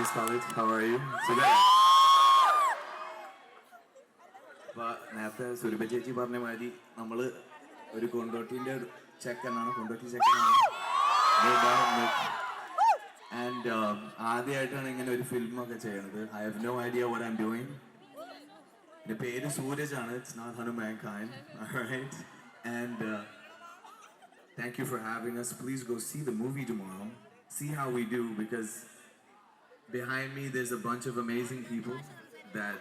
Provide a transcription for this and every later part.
Regis College. How are you? സുഖം അപ്പൊ നേരത്തെ സുരഭ ചേച്ചി പറഞ്ഞ മാതിരി നമ്മൾ ഒരു കൊണ്ടോട്ടിന്റെ ചെക്കനാണ്. കൊണ്ടോട്ടി ചെക്കനാണ്. ആൻഡ് ആദ്യമായിട്ടാണ് ഇങ്ങനെ ഒരു ഫിലിം ഒക്കെ ചെയ്യണത്. I have no idea what I am doing എന്റെ പേര് സൂരജ് ആണ്. It's not Hanuman Khan and thank you for having us. Please go see the movie tomorrow. See how we do because behind me there's a bunch of amazing people that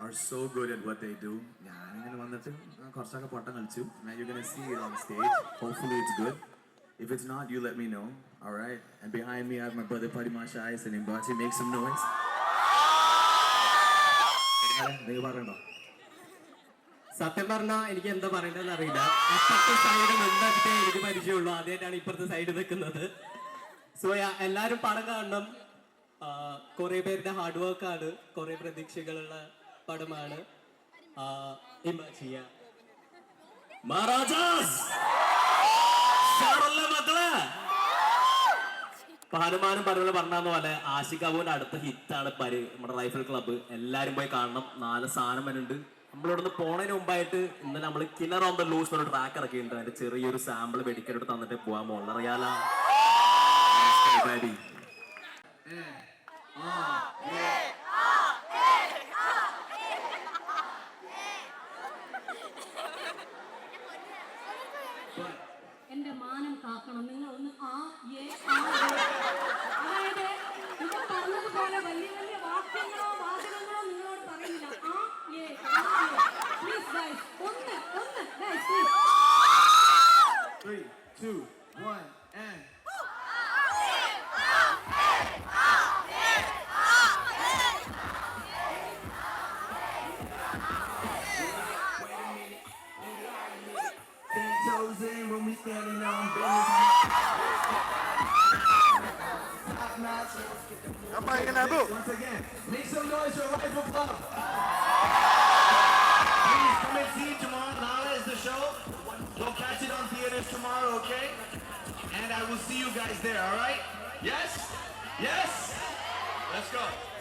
are so good at what they do ഞാനിങ്ങനെ വന്നിട്ട് കുറച്ചൊക്കെ പൊട്ടം കളിച്ചു gonna see it on stage hopefully it's good if it's not you let me know all right and behind me I have my brother Padima Shais and Imbachi make some noise സത്യം പറഞ്ഞാൽ എനിക്ക് എന്താ പറയേണ്ടതെന്ന് അറിയില്ല അപ്പുറത്തെ side നിന്നിട്ടേ എനിക്ക് പരിചയമുള്ളൂ ആദ്യമായിട്ടാണ് ഇപ്പുറത്തെ സൈഡ് നിൽക്കുന്നത് സോ എല്ലാവരും പടം കാണണം കുറെ പേരുടെ ഹാർഡ് വർക്കാണ് കുറെ പ്രതീക്ഷകളുള്ള പടമാണ്. ഇമാജിയ മഹാരാജാസ്! മക്കളെ? പറഞ്ഞ പറഞ്ഞ പോലെ ആഷിക് അബുവിന്റെ അടുത്ത ഹിറ്റാണ് പരി നമ്മുടെ റൈഫിൾ ക്ലബ്ബ് എല്ലാരും പോയി കാണണം. നാല് സാധനം വരുന്നുണ്ട് നമ്മളിവിടുന്ന് പോണതിന് മുമ്പായിട്ട് ഇന്ന് നമ്മൾ കിണർ ഓൺ ദ ലൂസ് എന്നൊരു ട്രാക്ക് ഇറക്കിയിട്ടുണ്ട്. അതിന്റെ ചെറിയൊരു സാമ്പിൾ വെടിക്കെടുത്ത് തന്നിട്ട് പോവാൻ പോകുന്നത് അറിയാലോ? എന്റെ മാനം കാക്കണം നിങ്ങൾ ഒന്ന് ആ ഏ. അതായത് നിങ്ങൾ പറഞ്ഞതുപോലെ വലിയ വലിയ വാക്യങ്ങളോ വാചകങ്ങളോ നിങ്ങളോട് പറയുന്നില്ല ആ ഏ പ്ലീസ് ഗൈസ് ഒന്ന് ഒന്ന് guys please Three, two, one, and. Ten toes in when we standing on business. Top notch. Once again, make some noise for Rifle Club. Please come and see tomorrow. Nala is the show. Go catch it on theaters tomorrow, okay? And I will see you guys there, all right? Yes? Yes? Let's go.